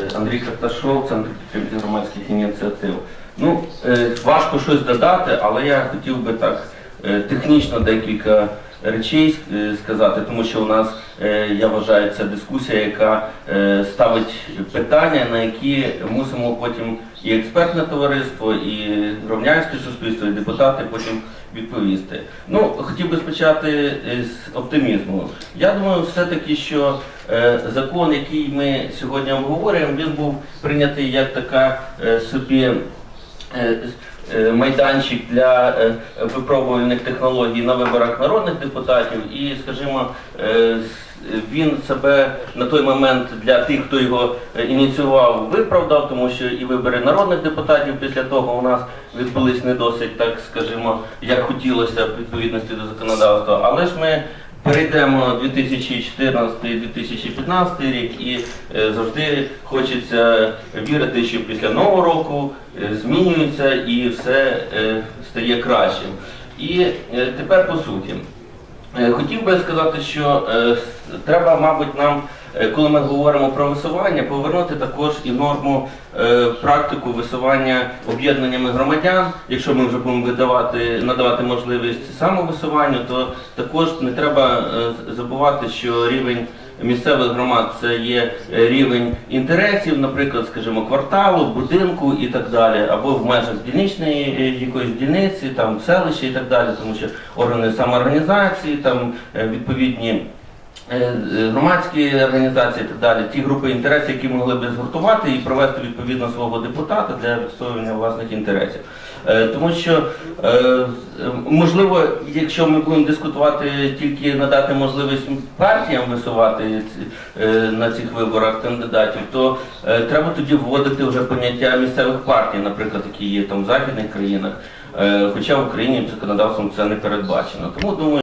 Е, Андрій Карташов, Центр підтримки громадських ініціатив. Ну, е, важко щось додати, але я хотів би так технічно декілька речей е, сказати, тому що у нас, е, я вважаю, це дискусія, яка е, ставить питання, на які мусимо потім і експертне товариство, і громадянське суспільство, і депутати потім відповісти. Ну, хотів би спочати е, з оптимізму. Я думаю, все-таки, що е, закон, який ми сьогодні обговорюємо, він був прийнятий як така е, собі е, е, майданчик для е, випробувальних технологій на виборах народних депутатів, і, скажімо, е, він себе на той момент для тих, хто його е, ініціював, виправдав, тому що і вибори народних депутатів після того у нас відбулись не досить, так скажімо, як хотілося в відповідності до законодавства. Але ж ми перейдемо 2014-2015 рік і е, завжди хочеться вірити, що після нового року е, змінюється і все е, стає кращим. І тепер по суті. Хотів би сказати, що треба, мабуть, нам, коли ми говоримо про висування, повернути також і норму е, практику висування об'єднаннями громадян. Якщо ми вже будемо видавати, надавати можливість самовисуванню, то також не треба е, забувати, що рівень місцевих громад це є е, рівень інтересів, наприклад, скажімо, кварталу, будинку і так далі, або в межах дільничної е, якоїсь дільниці, там селища і так далі, тому що органи самоорганізації, там е, відповідні. Е, е, Громадські організації і так далі, ті групи інтересів, які могли би згуртувати і провести відповідно свого депутата для відстоювання власних інтересів. Е, Тому що можливо, якщо ми будемо дискутувати тільки надати можливість партіям висувати на цих виборах кандидатів, то треба тоді вводити вже поняття місцевих партій, наприклад, які є там в західних країнах. Хоча в Україні законодавством це не передбачено. Тому думаю.